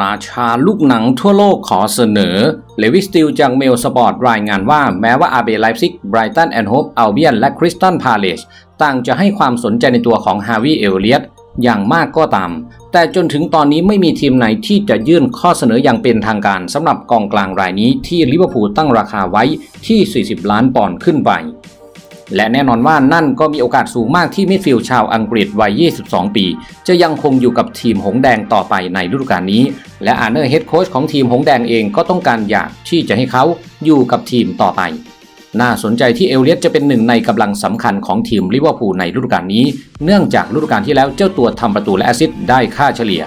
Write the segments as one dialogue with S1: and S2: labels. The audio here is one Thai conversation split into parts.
S1: ราชาลูกหนังทั่วโลกขอเสนอเลวิสติลจากเมลสปอร์ตรายงานว่าแม้ว่าอาเบไลฟ์ซิกไบรตันแอนด์โฮปอัลเบียนและคริสตันพาเลสต่างจะให้ความสนใจในตัวของฮาวิเอลเลียตอย่างมากก็ตาม แต่จนถึงตอนนี้ไม่มีทีมไหนที่จะยื่นข้อเสนออย่างเป็นทางการสำหรับกองกลางรายนี้ที่ลิเวอร์พูลตั้งราคาไว้ที่ 40 ล้านปอนด์ขึ้นไป และแน่นอนว่านั่นก็มีโอกาสสูงมากที่มิดฟิลด์ชาวอังกฤษวัย 22 ปี จะยังคงอยู่กับทีมหงแดงต่อไปในฤดูกาลนี้ และอาร์เนอร์เฮดโค้ชของทีมหงแดงเองก็ต้องการอยากที่จะให้เขาอยู่กับทีมต่อไป น่าสนใจที่เอลเลียตจะเป็นหนึ่งในกำลังสำคัญของทีมลิเวอร์พูลในฤดูกาลนี้ เนื่องจากฤดูกาลที่แล้วเจ้าตัวทำประตูและแอซิสต์ได้ค่าเฉลี่ย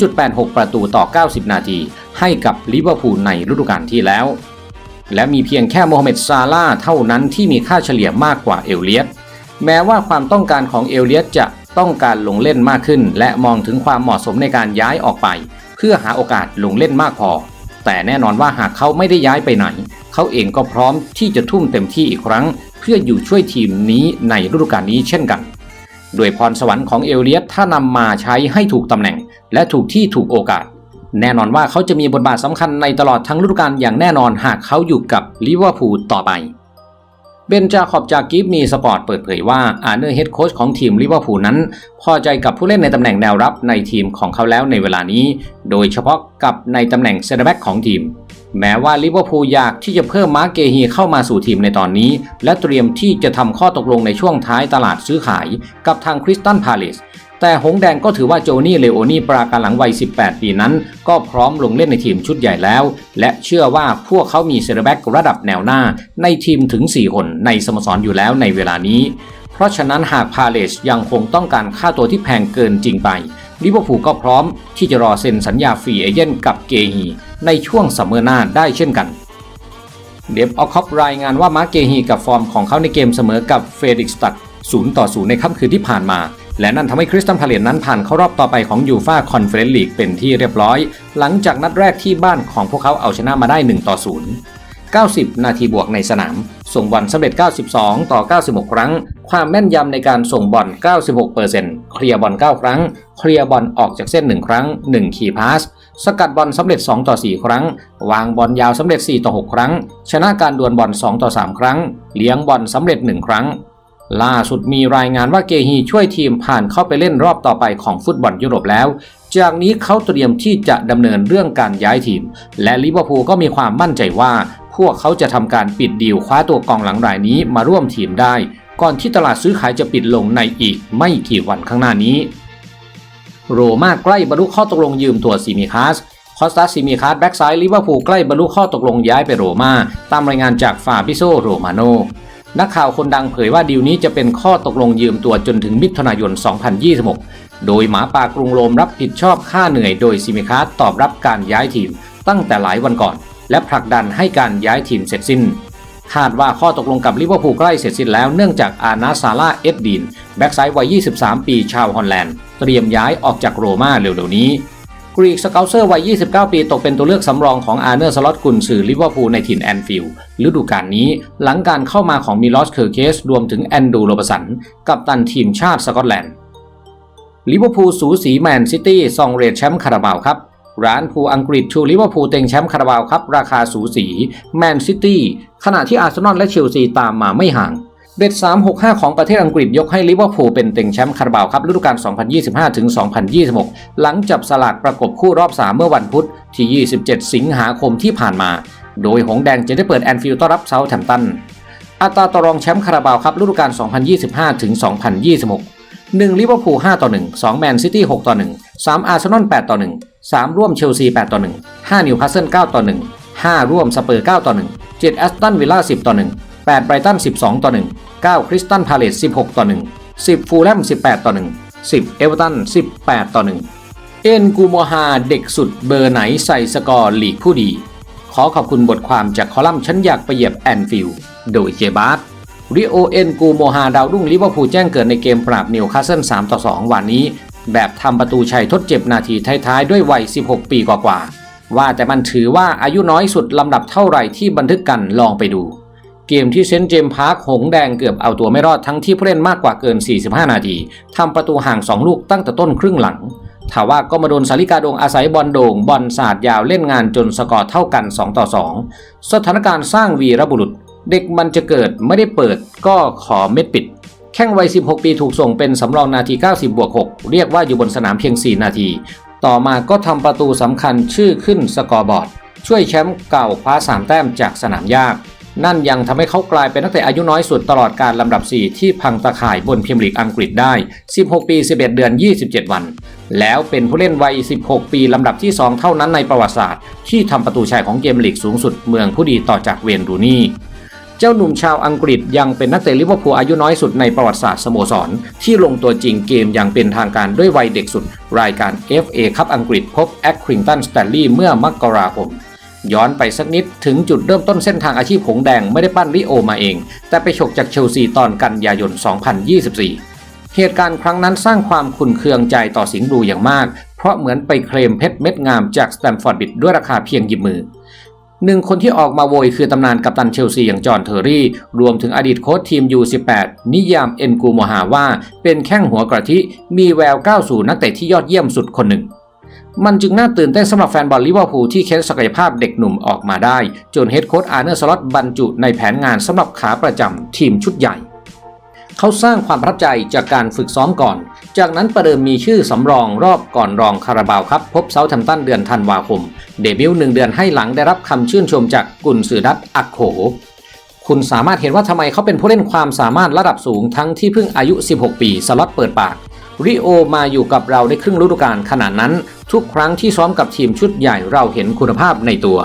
S1: 0.86 ประตูต่อ 90 นาที ให้กับลิเวอร์พูลในฤดูกาลที่แล้ว และมีเพียงแค่โมฮัมเหม็ดซาลาเท่านั้นที่มีค่าเฉลี่ยมากกว่าเอลเลียตแม้ว่าความต้องการของเอลเลียตจะต้องการลงเล่นมากขึ้น และมองถึงความเหมาะสมในการย้ายออกไป เพื่อหาโอกาสลงเล่นมากพอ แต่แน่นอนว่าหากเขาไม่ได้ย้ายไปไหน เขาเองก็พร้อมที่จะทุ่มเต็มที่อีกครั้ง เพื่ออยู่ช่วยทีมนี้ในฤดูกาลนี้เช่นกันโดยพรสวรรค์ของเอลเลียตถ้านำมาใช้ให้ถูกตำแหน่ง และถูกที่ถูกโอกาส แน่นอนว่าเขาจะมีบทบาทสำคัญในตลอดทั้งฤดูกาลอย่างแน่นอนหากเขาอยู่กับลิเวอร์พูลต่อไป เบนจาขอบจากกิฟมีสปอร์ตเปิดเผยว่าอาเนอร์เฮดโค้ชของทีมลิเวอร์พูลนั้น พอใจกับผู้เล่นในตำแหน่งแนวรับในทีมของเขาแล้วในเวลานี้ โดยเฉพาะกับในตำแหน่งเซนเตอร์แบ็กของทีม แม้ว่าลิเวอร์พูลอยากที่จะเพิ่มมาร์เกฮีเข้ามาสู่ทีมในตอนนี้ และเตรียมที่จะทำข้อตกลงในช่วงท้ายตลาดซื้อขาย กับทางคริสตันพาเลส แต่หงแดงก็ถือว่าโจนี่เลโอนี่ปราการหลังวัย 18 ปีนั้น ก็พร้อมลงเล่นในทีมชุดใหญ่แล้ว และเชื่อว่าพวกเขามีเซอร์แบ็กระดับแนวหน้า ในทีมถึง 4 คนในสโมสรอยู่แล้วในเวลานี้ เพราะฉะนั้นหากพาเลสยังคงต้องการค่าตัวที่แพงเกินจริงไปลิเวอร์พูลก็พร้อมที่จะรอเซ็นสัญญาฟรีเอเจนต์กับเกฮีในช่วงซัมเมอร์หน้าได้เช่นกันเดฟออคอปรายงานว่ามาร์เกฮีกับฟอร์มของเขาในเกมเสมอกับเฟริกสตัด0ต่อ0ในค่ำคืนที่ผ่านมา และนั่นทำให้คริสตันพาเลตนั้นผ่านเข้ารอบต่อไปของยูฟาคอนเฟอเรนซ์ลีกเป็นที่เรียบร้อย หลังจากนัดแรกที่บ้านของพวกเขาเอาชนะมาได้1ต่อ0 90 นาทีบวกในสนาม ส่งบอลสำเร็จ 92 ต่อ 96 ครั้ง ความแม่นยำในการส่งบอล 96%เคลียร์บอล 9 ครั้ง เคลียร์บอลออกจากเส้น 1 ครั้ง 1 คีย์พาสสกัดบอลสำเร็จ 2 ต่อ 4 ครั้ง วางบอลยาวสำเร็จ 4 ต่อ 6 ครั้ง ชนะการดวลบอล 2 ต่อ 3 ครั้ง เลี้ยงบอลสำเร็จ 1 ครั้ง ล่าสุดมีรายงานว่าเกฮีช่วยทีมผ่านเข้าไปเล่นรอบต่อไปของฟุตบอลยุโรปแล้ว จากนี้เขาเตรียมที่จะดำเนินเรื่องการย้ายทีม และลิเวอร์พูลก็มีความมั่นใจว่า พวกเขาจะทำการปิดดีลคว้าตัวกองหลังรายนี้มาร่วมทีมได้ ก่อนที่ตลาดซื้อขายจะปิดลงในอีกไม่กี่วันข้างหน้านี้ โรม่าใกล้บรรลุข้อตกลงยืมตัวซิมิคาสคอสตาซิมิคาสแบ็กซ้ายลิเวอร์พูลใกล้บรรลุข้อตกลงย้ายไปโรม่าตามรายงานจากฟาบิโซโรมาโน นักข่าวคนดังเผยว่าดีลนี้จะเป็นข้อตกลงยืมตัวจนถึงมิถุนายน 2026 โดยหมาป่ากรุงโรมรับผิดชอบค่าเหนื่อยโดยซิมิคาสตอบรับการย้ายทีมตั้งแต่หลายวันก่อน และผลักดันให้การย้ายทีมเสร็จสิ้น คาดว่าข้อตกลงกับลิเวอร์พูลใกล้เสร็จสิ้นแล้วเนื่องจากอานาซาลาเอ็ดดินแบ็กไซ้ายวัย 23 ปีชาวฮอลแลนด์ เตรียมย้ายออกจากโรม่าเร็วๆนี้ กรีกสเกลเซอร์วัย 29 ปี ตกเป็นตัวเลือกสำรองของอาร์เนอร์สล็อตกุนซือลิเวอร์พูลในถิ่นแอนฟิลด์ฤดูกาลนี้ หลังการเข้ามาของมิลอสเคอร์เคส รวมถึงแอนดูโรบสัน กับตันทีมชาติสกอตแลนด์ลิเวอร์พูลสูสีแมนซิตี้ซองเรดแชมป์คาราบาวครับ ร้านพูอังกฤษชูลิเวอร์พูลเต็งแชมป์คาราบาวครับ ราคาสูสีแมนซิตี้ขณะที่อาร์เซนอลและเชลซีตามมาไม่ห่าง เบ็ด365 ของประเทศอังกฤษยกให้ลิเวอร์พูลเป็นเต็งแชมป์คาราบาวครับฤดูกาล 2025-2026 หลังจับสลากประกบคู่รอบ 3 เมื่อวันพุธที่ 27 สิงหาคมที่ผ่านมา โดยหงแดงจะได้เปิดแอนฟิลด์ต้อนรับเซาท์แฮมตัน อัตราต่อรองแชมป์คาราบาวครับฤดูกาล 2025-2026 1ลิเวอร์พูล5ต่อ1 2แมนซิตี้6ต่อ1 3อาร์เซนอล8ต่อ1 3 ร่วมเชลซี8ต่อ1 5นิวคาสเซิล9ต่อ1 5 ร่วมสเปอร์9ต่อ1 7แอสตันวิลล่า10ต่อ1 8ไบรตัน 12 ต่อ 1 9 คริสตันพาเลส16 ต่อ 1 10 ฟูลแลม 18 ต่อ 1 10 เอเวอร์ตัน 18 ต่อ 1 เอ็นกูโมฮาเด็กสุดเบอร์ไหนใส่สกอร์ลีกผู้ดี ขอขอบคุณบทความจากคอลัมน์ฉันอยากไปเหยียบแอนฟิลด์โดยเจบาร์ริโอเอ็นกูโมฮาดาวรุ่งลิเวอร์พูลแจ้งเกิดในเกมปราบนิวคาสเซิล3ต่อ 2 วันนี้ แบบทำประตูชัยทดเจ็บนาทีท้ายๆ ด้วยวัย 16 ปีกว่าๆว่าแต่มันถือว่าอายุน้อยสุดลำดับเท่าไหร่ที่บันทึกกันลองไปดู เกมที่เซนต์เจมส์พาร์คหงแดงเกือบเอาตัวไม่รอดทั้งที่ผู้เล่นมากกว่าเกิน 45 นาทีทำประตูห่าง 2 ลูกตั้งแต่ต้นครึ่งหลังทว่าก็มาโดนสาริกาดงอาศัยบอลโด่งบอลศาสาดยาวเล่นงานจนสกอร์เท่ากัน 2 ต่อ 2 สถานการณ์สร้างวีรบุรุษ เด็กมันจะเกิดไม่ได้เปิดก็ขอเม็ดปิด แข้งวัย 16 ปีถูกส่งเป็นสำรองนาที 90บวก6เรียกว่าอยู่บนสนามเพียง 4 นาที ต่อมาก็ทำประตูสำคัญชื่อขึ้นสกอร์บอร์ด ช่วยแชมป์เก่าคว้า3 แต้มจากสนามยาก นั่นยังทำให้เขากลายเป็นนักเตะอายุน้อยสุดตลอดการลำดับ 4 ที่พังตะข่ายบนพรีเมียร์ลีกอังกฤษได้ 16 ปี 11 เดือน 27 วัน แล้วเป็นผู้เล่นวัย 16 ปีลำดับที่ 2 เท่านั้นในประวัติศาสตร์ ที่ทำประตูชัยของเกมลีกสูงสุดเมืองผู้ดีต่อจากเวนรูนี่เจ้าหนุ่มชาวอังกฤษยังเป็นนักเตะลิเวอร์พูลอายุน้อยสุดในประวัติศาสตร์สโมสร ที่ลงตัวจริงเกมอย่างเป็นทางการด้วยวัยเด็กสุด รายการ FA คัพอังกฤษพบแอคคริงตันสแตนลีย์เมื่อมกราคม ย้อนไปสักนิดถึงจุดเริ่มต้นเส้นทางอาชีพหงแดงไม่ได้ปั้นลิโอมาเอง แต่ไปฉกจากเชลซีตอนกันยายน 2024 เหตุการณ์ครั้งนั้นสร้างความขุนเคืองใจต่อสิงห์บลูอย่างมาก เพราะเหมือนไปเคลมเพชรเม็ดงามจากสแตมฟอร์ดบิดด้วยราคาเพียงหยิบมือหนึ่งคนที่ออกมาโวยคือตำนานกัปตันเชลซีอย่างจอห์นเทอร์รี่ รวมถึงอดีตโค้ชทีม U18 นิยามเอ็นกูโมฮาว่า เป็นแข้งหัวกระทิมีแววก้าวสู่นักเตะที่ยอดเยี่ยมสุดคนหนึ่ง มันจึงน่าตื่นเต้นสำหรับแฟนบอลลิเวอร์พูลที่เค้นศักยภาพเด็กหนุ่มออกมาได้ จนเฮดโค้ชอาร์เนอร์สล็อตบรรจุในแผนงานสำหรับขาประจำทีมชุดใหญ่ เขาสร้างความประทับใจจากการฝึกซ้อมก่อน จากนั้นประเดิมมีชื่อสำรองรอบก่อนรองคาราบาวครับพบเซาท์แฮมป์ตันเดือนธันวาคม เดบิวต์หนึ่งเดือนให้หลังได้รับคำชื่นชมจากกุนซือดัตอักโขคุณสามารถเห็นว่าทำไมเขาเป็นผู้เล่นความสามารถระดับสูงทั้งที่เพิ่งอายุ 16 ปีสล็อตเปิดปาก ริโอมาอยู่กับเราในครึ่งฤดูกาลขนาดนั้น ทุกครั้งที่ซ้อมกับทีมชุดใหญ่เราเห็นคุณภาพในตัว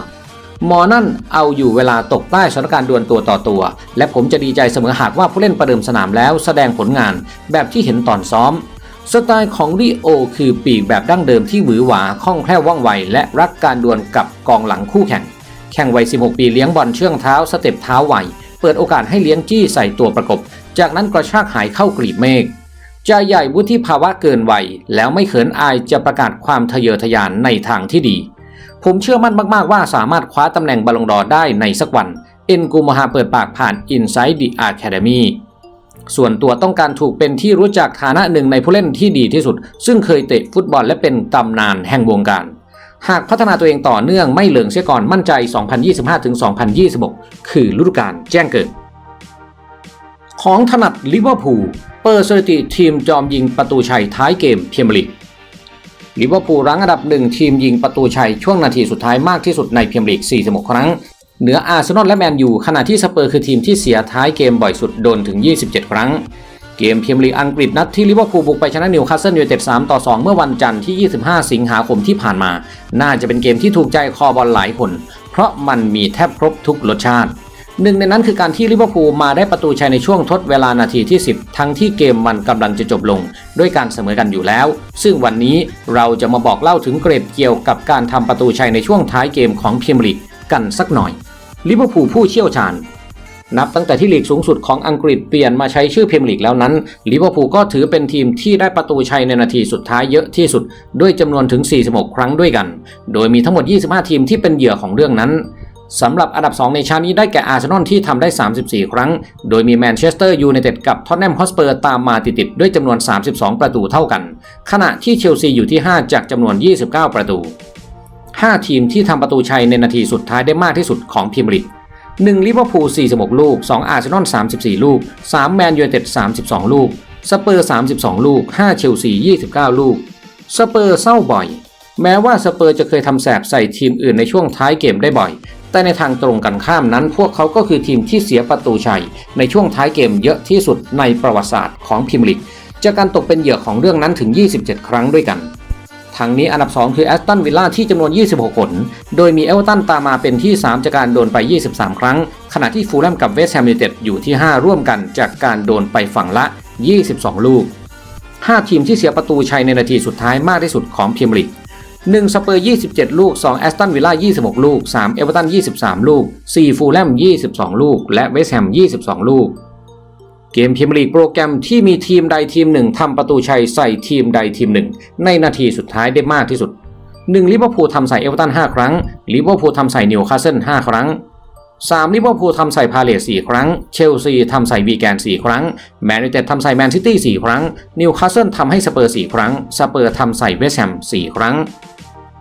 S1: มอนั่นเอาอยู่เวลาตกใต้สถานการณ์ดวลตัวต่อตัว และผมจะดีใจเสมอหากว่าผู้เล่นประเดิมสนามแล้วแสดงผลงานแบบที่เห็นตอนซ้อม สไตล์ของริโอคือปีกแบบดั้งเดิมที่หวือหวาคล่องแคล่วว่องไวและรักการดวลกับกองหลังคู่แข่ง แข่งวัย 16 ปีเลี้ยงบอลเชื่องเท้าสเต็ปเท้าไวเปิดโอกาสให้เลี้ยงจี้ใส่ตัวประกบ จากนั้นกระชากหายเข้ากลีบเมฆ ใจใหญ่วุฒิภาวะเกินวัยแล้วไม่เขินอายจะประกาศความทะเยอทะยานในทางที่ดี ผมเชื่อมั่นมากๆว่าสามารถคว้าตำแหน่งบอลงดอร์ได้ในสักวัน เอ็นกูมาฮาเปิดปากผ่าน Inside the Academy ส่วนตัวต้องการถูกเป็นที่รู้จักฐานะหนึ่งในผู้เล่นที่ดีที่สุด ซึ่งเคยเตะฟุตบอลและเป็นตำนานแห่งวงการหากพัฒนาตัวเองต่อเนื่องไม่เหลืองเสียก่อนมั่นใจ 2025-2026 คือฤดูกาลแจ้งเกิด ของถนัดลิเวอร์พูลเปิดสถิติทีมจอมยิงประตูชัยท้ายเกมเมียร์ลีกลิเวอร์พูลรั้งอันดับหนึ่งทีมยิงประตูชัยช่วงนาทีสุดท้ายมากที่สุดในพรีเมียร์ลีก 46 ครั้ง เหนืออาร์เซนอลและแมนยูขณะที่สเปอร์คือทีมที่เสียท้ายเกมบ่อยสุดโดนถึง 27 ครั้ง เกมเมียร์ลีกอังกฤษนัดที่ลิเวอร์พูลบุกไปชนะนิวคาสเซิลยูไนเต็ด3ต่อ 2 เมื่อวันจันทร์ที่ 25 สิงหาคมที่ผ่านมา น่าจะเป็นเกมที่ถูกใจคอบอลหลายคน เพราะมันมีแทบครบทุกรสชาติ หนึ่งในนั้นคือการที่ลิเวอร์พูลมาได้ประตูชัยในช่วงทดเวลานาทีที่ 10 ทั้งที่เกมมันกำลังจะจบลง ด้วยการเสมอกันอยู่แล้ว ซึ่งวันนี้เราจะมาบอกเล่าถึงเกรดเกี่ยวกับการทำประตูชัยในช่วงท้ายเกมของพรีเมียร์ลีกกันสักหน่อยลิเวอร์พูลผู้เชี่ยวชาญนับตั้งแต่ที่ลีกสูงสุดของอังกฤษเปลี่ยนมาใช้ชื่อพรีเมียร์ลีกแล้วนั้นลิเวอร์พูลก็ถือเป็นทีมที่ได้ประตูชัยในนาทีสุดท้ายเยอะที่สุด ด้วยจำนวนถึง 46 ครั้งด้วยกัน โดยมีทั้งหมด 25 ทีมที่เป็นเหยื่อของเรื่องนั้น สำหรับอันดับ 2 ในชานี้ได้แก่อาร์เซนอลที่ทำได้ 34 ครั้ง โดยมีแมนเชสเตอร์ยูไนเต็ดกับท็อตแนมฮอสเปอร์ตามมาติดๆด้วยจำนวน 32 ประตูเท่ากัน ขณะที่เชลซีอยู่ที่ 5 จากจำนวน 29 ประตู 5 ทีมที่ทำประตูชัยในนาทีสุดท้ายได้มากที่สุดของพรีเมียร์ลีก1ลิเวอร์พูล 46 ลูก 2 อาร์เซนอล 34 ลูก 3 แมนยูไนเต็ด 32 ลูก สเปอร์ 32 ลูก 5 เชลซี 29 ลูก สเปอร์เศร้าบ่อย แม้ว่าสเปอร์จะเคยทำแสบใส่ทีมอื่นในช่วงท้ายเกมได้บ่อย แต่ในทางตรงกันข้ามนั้น พวกเขาก็คือทีมที่เสียประตูชัย ในช่วงท้ายเกมเยอะที่สุดในประวัติศาสตร์ของพรีเมียร์ลีกจากการตกเป็นเหยื่อของเรื่องนั้นถึง 27 ครั้งด้วยกันทางนี้อันดับ 2 คือแอสตันวิลล่าที่จำนวน 26 ผล โดยมีเอเวอร์ตันตามมาเป็นที่ 3 จากการโดนไป 23 ครั้ง ขณะที่ฟูลแลมกับเวสต์แฮมยูเต็ดอยู่ที่ 5 ร่วมกันจากการโดนไปฝั่งละ 22 ลูก 5 ทีมที่เสียประตูชัยในนาทีสุดท้ายมากที่สุดของพรีเมียร์ลีก 1สเปอร์ 27 ลูก 2 แอสตันวิลล่า 26 ลูก 3 เอเวอร์ตัน 23 ลูก 4 ฟูลแลม 22 ลูก และเวสต์แฮม 22 ลูก เกมพรีเมียร์ลีกโปรแกรมที่มีทีมใดทีมหนึ่งทำประตูชัยใส่ทีมใดทีมหนึ่ง ในนาทีสุดท้ายได้มากที่สุด 1. ลิเวอร์พูลทำใส่เอเวอร์ตัน 5 ครั้ง ลิเวอร์พูลทำใส่นิวคาสเซิล 5 ครั้ง 3. ลิเวอร์พูลทำใส่พาเลส4ครั้ง เชลซีทำใส่วีแกน 4 ครั้ง แมนยูเต็ดทำใส่แมนซิตี้ 4 ครั้ง นิวคาสเซิลทำให้สเปอร์ 4 ครั้ง สเปอร์ทำใส่เวสต์แฮม 4 ครั้ง